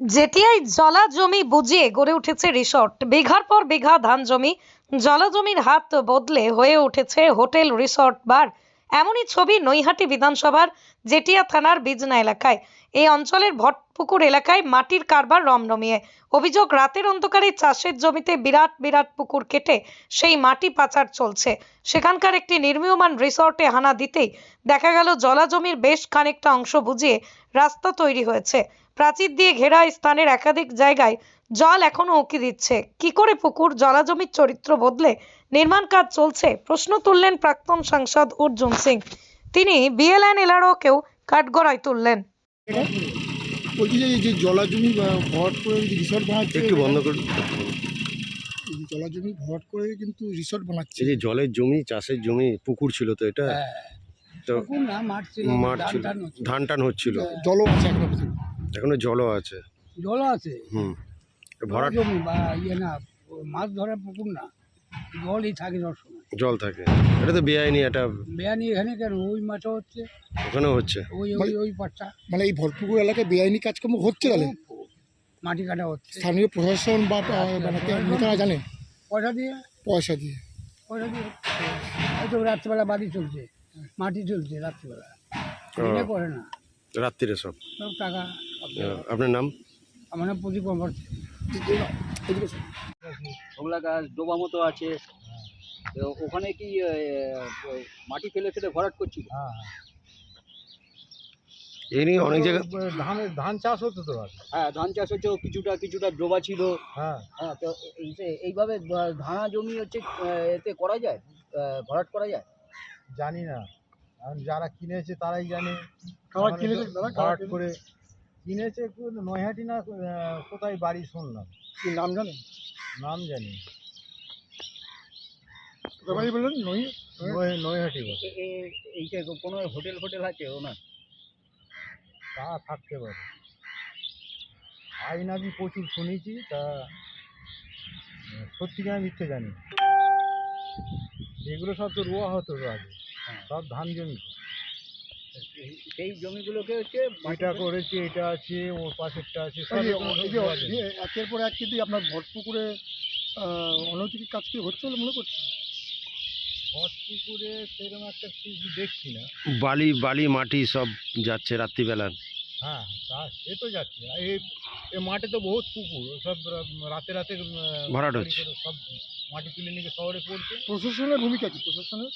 জেটিআই জলা জমি বুঝিয়ে গড়ে উঠেছে রিসর্ট বিঘার পর বিঘা ধান জমি, জলা জমির হাত বদলে হয়ে উঠেছে হোটেল রিসর্ট বার। এমনই ছবি নৈহাটি বিধানসভার জেটিয়া থানার বিজনা এলাকায়। এই অঞ্চলের ভটপুকুর এলাকায় মাটির কারবার রমরমিয়ে। অভিযোগ, রাতের অন্ধকারে চাষের জমিতে বিরাট বিরাট পুকুর কেটে সেই মাটি পাচার চলছে। সেখানকার একটি নির্মীয়মান রিসর্টে হানা দিতেই দেখা গেল, জলা জমির বেশ খানিকটা অংশ বুঝিয়ে রাস্তা তৈরি হয়েছে। প্রাচীর দিয়ে ঘেরা স্থানের একাধিক জায়গায় জল এখনও উঁকি দিচ্ছে। কি করে পুকুর জলাজমির চরিত্র বদলে নির্মাণ কাজ চলছে? প্রশ্ন তুললেন প্রাক্তন সাংসদ অর্জুন সিং। তিনি বিএলএন এলআরওকেও কাঠগড়ায় তুললেন। বলছি যে যে জলা ভরাট করে যে রিসর্ট বানাচ্ছে একটু বন্ধ করুন এই যে জলা জমি ভরাট করে কিন্তু রিসর্ট বানাচ্ছে। যে জলের জমি চাষের জমি পুকুর ছিল তো এটা? তো মাঠ ছিল ধান টান হচ্ছিল। জলও আছে এখনও পর্যন্ত এখনও জলও আছে। জল আছে। হুম। ভরা জমি বা ইয়ে না মাছ ধরার পুকুর না জলই থাকে সবসময়। জল থাকে। এটা তো বেআইনি এটা বেয়ানি এখানে কেন? ওই মাঠে হচ্ছে। ওখানেও হচ্ছে। ওই ওই ওই পাটটা। মানে এই ভরপুকুর এলাকায় বেআইনি কাজকর্ম হচ্ছে তাহলে? মাটি কাটা হচ্ছে। স্থানীয় প্রশাসন বা মানে নেতারা জানে? পয়সা দিয়ে? পয়সা দিয়ে। পয়সা দিয়ে। হয়তো রাত্রিবেলা বাড়ি চলছে। মাটি চলছে রাত্রিবেলা। করে না। রাত্রিরে সব। সব টাকা আপনার নাম? আমার নাম প্রদীপ শোন। ওগুলা গাছ ডোবা মতো আছে। তো ওখানে কি মাটি ফেলে ফেলে ভরাট করছিল এই নিয়ে অনেক জায়গায় ধানের ধান চাষ হতো তো হ্যাঁ ধান চাষ হচ্ছে কিছুটা কিছুটা ডোবা ছিল। হ্যাঁ। হ্যাঁ তো এই- এই- এইভাবে ধানা জমি হচ্ছে এতে করা যায়? ভরাট করা যায়? জানি না। এখন যারা কিনেছে তারাই জানে। কারা কিনেছে কারা করে কিনেছে কোন- নৈহাটি না কোথায় বাড়ি শুনলাম। কি নাম জানেন নাম জানি কোথায় বাড়ি বললেন? নই নৈহাটি বলে। এ- এ- এইটা কোনো হোটেল ফোটেল আছে ওনার? তা থাকতে পারে। প্রচুর শুনেছি তা সত্যি কিনা মিথ্যে জানি। এগুলো সব তো রোয়া হতো আগে। সব ধান জমি। এই- সেই জমিগুলোকে হচ্ছে এটা করেছে এটা আছে ওর পাশেরটা আছে একের পর এক কিন্তু আপনার ভরপুকুরে আহ, অনৈতিক কাজ কি হচ্ছে বলে মনে করছি হট পুকুরে সেরকম একটা কিছু দেখছি না। বালি বালি মাটি সব যাচ্ছে রাত্রিবেলা। হ্যাঁ তা সে তো যাচ্ছে আর এই এই মাঠে তো বহুত পুকুর সব রাতে রাতে ভরাট হচ্ছে। সব মাটি তুলে নিয়ে শহরে পড়ছে। প্রশাসনের ভূমিকা কি? প্রশাসনের?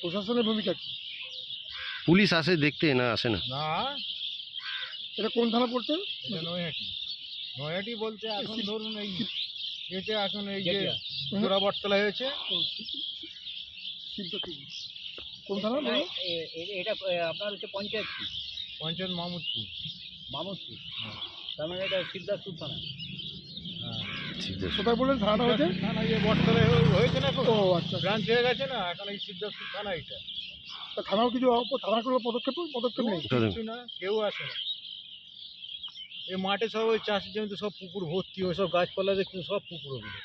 প্রশাসনের ভূমিকা কি? পুলিশ আসে দেখতে না আসে না। না। এটা কোন থানা পড়ছে? এটা নৈহাটি। নৈহাটি বলতে এখন ধরুন এই এটা এখন এই যে। জোড়াবটতলা হয়েছে। কোন থানা এটা আপনার হচ্ছে পঞ্চায়েত কি? পঞ্চায়েত মাহমুদপুর মামুদপুর। তার মানে এটা সিদ্ধার্থপুর থানা। হ্যাঁ। কোথায় বললেন? থানাটা হয়েছে? হয়ে- না ও আচ্ছা। ব্রাঞ্চ হয়ে গেছে না? এখন এই সিদ্ধার্থপুর থানা এটা থানাও কিছু থানার কোনো পদক্ষেপ পদক্ষেপ নেই? কিছু না কেউ আসে না। এই মাঠে সব ওই চাষের জমিতে সব পুকুর ভর্তি ওই সব গাছপালা দেখুন সব পুকুর ওগুলো।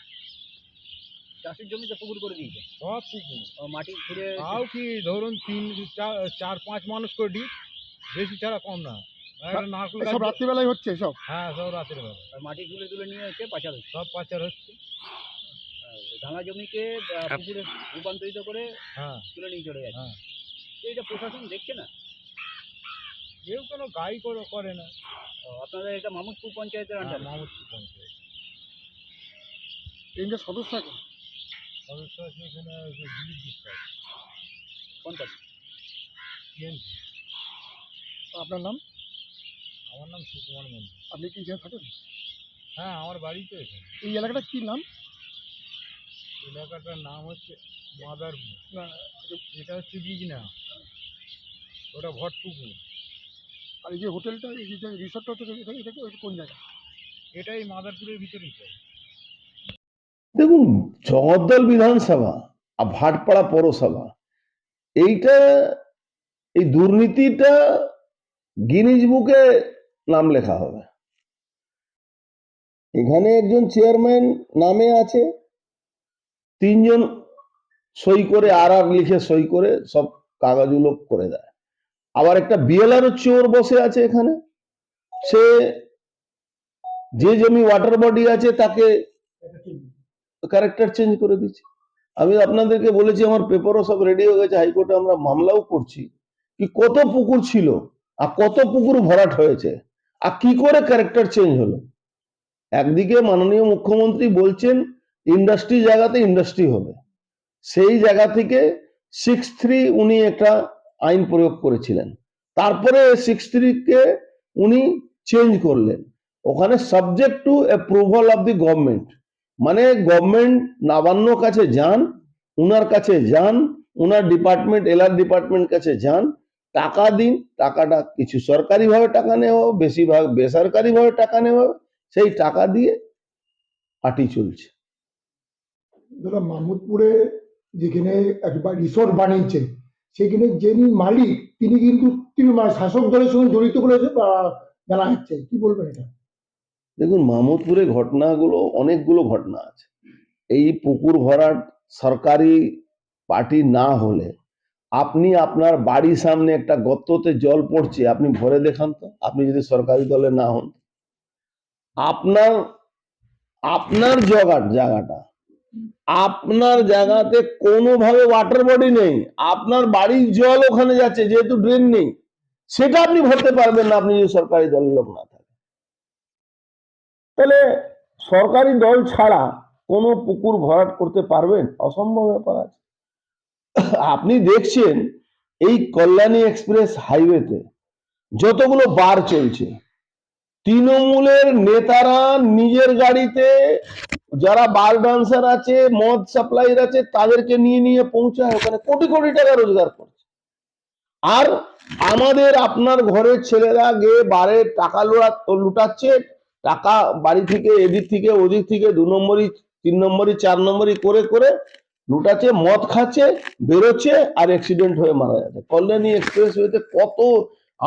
চাষের জমিতে পুকুর করে দিয়েছে? সব পুকুর। মাটি খুঁড়ে তাও কি ধরুন তিন চার চার পাঁচ মানুষ করে ডিপ? বেশি ছাড়া কম না। নারকেল সব রাত্রিবেলায় হচ্ছে সব হ্যাঁ সব রাতের বেলা আর মাটি তুলে তুলে নিয়ে হচ্ছে পাচার হচ্ছে। সব পাচার হচ্ছে। ধানা জমিকে পুকুরে রূপান্তরিত করে হ্যাঁ। তুলে নিয়ে চলে যাচ্ছে। হ্যাঁ। এটা প্রশাসন দেখছে না? কেউ কোনো গাই করে করে না। আপনাদের এটা মামুদপুর পঞ্চায়েতের হ্যাঁ, আন্ডারে মাহমুদপুর পঞ্চায়েত। তিনটে সদস্য আছে সদস্য আছে এখানে টিএমসি আপনার নাম? আমার নাম সুকুমার মন্দির আপনি কি এখানে থাকেন? হ্যাঁ আমার বাড়ি তো এখানে। এই এলাকাটা কি নাম? এলাকাটার নাম হচ্ছে মাদারপুর। না এটা হচ্ছে বিজনা। ওটা ভটপুকুর আর এই যে হোটেলটা এই যে রিসর্টটা হচ্ছে এটা এটা কোন জায়গা? এটাই মাদারপুরের ভিতরেই পড়ে। দেখুন জগদ্দল বিধানসভা আর ভাটপাড়া পৌরসভা এইটা এই দুর্নীতিটা গিনিজ বুকে নাম লেখা হবে। এখানে একজন চেয়ারম্যান নামে আছে। তিনজন সই করে আর আর লিখে সই করে সব কাগজগুলো করে দেয়। আবার একটা বিএলআর চোর বসে আছে এখানে। সে যে জমি ওয়াটার বডি আছে তাকে ক্যারেক্টার চেঞ্জ করে দিচ্ছে। আমি আপনাদেরকে বলেছি, আমার পেপারও সব রেডি হয়ে গেছে, হাইকোর্টে আমরা মামলাও করছি। কি কত পুকুর ছিল আর কত পুকুর ভরাট হয়েছে? আর কি করে ক্যারেক্টার চেঞ্জ হলো? একদিকে মাননীয় মুখ্যমন্ত্রী বলছেন ইন্ডাস্ট্রি জায়গাতে ইন্ডাস্ট্রি হবে। সেই জায়গা থেকে সিক্স থ্রি উনি একটা আইন প্রয়োগ করেছিলেন। তারপরে সিক্স কে উনি চেঞ্জ করলেন। ওখানে subject to approval of the government মানে গভর্নমেন্ট নবান্ন কাছে যান, উনার কাছে যান, উনার ডিপার্টমেন্ট এলআর ডিপার্টমেন্ট কাছে যান টাকা দিন টাকাটা কিছু সরকারিভাবে টাকা নেওয়া হবে, বেশিরভাগ বেসরকারিভাবে টাকা নেওয়া হবে, সেই টাকা দিয়ে পার্টি চলছে। দাদা মাহমুদপুরে যেখানে একবার রিসোর্ট বানিয়েছে সেখানে যিনি মালিক তিনি কিন্তু তিনি মানে শাসক দলের সঙ্গে জড়িত বলে জানা যাচ্ছে। কি বলবেন এটা? দেখুন মাহমুদপুরে ঘটনাগুলো অনেকগুলো ঘটনা আছে। এই পুকুর ভরাট সরকারি পার্টি না হলে আপনি আপনার বাড়ির সামনে একটা গর্ততে জল পড়ছে, আপনি ভরে দেখান তো। আপনি যদি সরকারি দলে না হন। আপনার আপনার জগাট জায়গাটা, আপনার জায়গাতে কোনোভাবে ওয়াটার বডি নেই। আপনার বাড়ির জল ওখানে যাচ্ছে, যেহেতু ড্রেন নেই, সেটা আপনি ভরতে পারবেন না, আপনি যদি সরকারি দলের লোক না থাকেন। তাহলে সরকারি দল ছাড়া কোনো পুকুর ভরাট করতে পারবেন? অসম্ভব ব্যাপার আছে। আপনি দেখছেন এই কল্যাণী এক্সপ্রেস হাইওয়েতে যতগুলো বার চলছে, তৃণমূলের নেতারা নিজের গাড়িতে যারা বার ডান্সার আছে, মদ সাপ্লাইর আছে, তাদেরকে নিয়ে নিয়ে পৌঁছায়। ওখানে কোটি কোটি টাকা রোজগার করছে। আর আমাদের আপনার ঘরের ছেলেরা গিয়ে বারে টাকা লোড়া লুটাচ্ছে, টাকা বাড়ি থেকে এদিক থেকে ওদিক থেকে দু নম্বরই, তিন নম্বরই, চার নম্বরই করে করে লুটাচ্ছে, মদ খাচ্ছে, বেরোচ্ছে আর অ্যাক্সিডেন্ট হয়ে মারা যাচ্ছে। কল্যাণী এক্সপ্রেস ওয়েতে কত,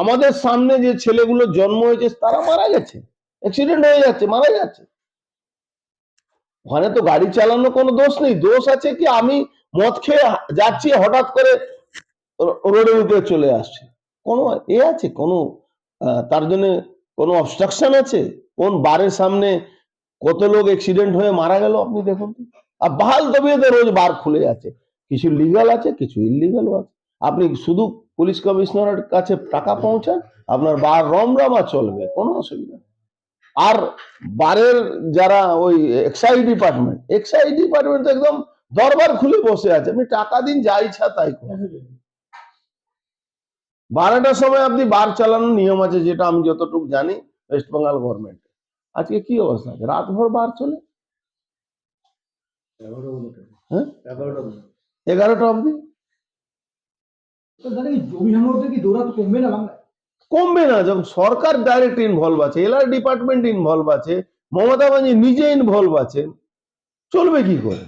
আমাদের সামনে যে ছেলেগুলো জন্ম হয়েছে, তারা মারা গেছে। অ্যাক্সিডেন্ট হয়ে যাচ্ছে, মারা যাচ্ছে। ওখানে তো গাড়ি চালানো কোনো দোষ নেই। দোষ আছে কি, আমি মদ খেয়ে যাচ্ছি, হঠাৎ করে রোডের উপরে চলে আসছে। কোনো এ আছে? কোনো তার জন্য কোনো অবস্ট্রাকশন আছে? কোন বারের সামনে কত লোক অ্যাক্সিডেন্ট হয়ে মারা গেল? আপনি দেখুন। আর বাহাল তবিয়তে রোজ বার খুলে আছে। কিছু লিগাল আছে, কিছু ইলিগালও আছে। আপনি শুধু পুলিশ কমিশনারের কাছে টাকা পৌঁছান, আপনার বার রমরমা চলবে, কোনো অসুবিধা। আর বারের যারা ওই এক্সাইজ ডিপার্টমেন্ট এক্সাইজ ডিপার্টমেন্ট একদম দরবার খুলে বসে আছে। আপনি টাকা দিন, যা ইচ্ছা তাই বারোটার সময় আপনি বার চালানোর নিয়ম আছে, যেটা আমি যতটুকু জানি ওয়েস্ট বেঙ্গল গভর্নমেন্ট আজকে কি অবস্থা? আছে রাতভর বার চলে? হ্যাঁ? এগারোটা অবধি? কমবে না বাংলায়? কমবে না যখন সরকার ডাইরেক্ট ইনভলভ আছে এলআর ডিপার্টমেন্ট ইনভলভ আছে মমতা ব্যানার্জি নিজে ইনভলভ আছেন চলবে কি করে?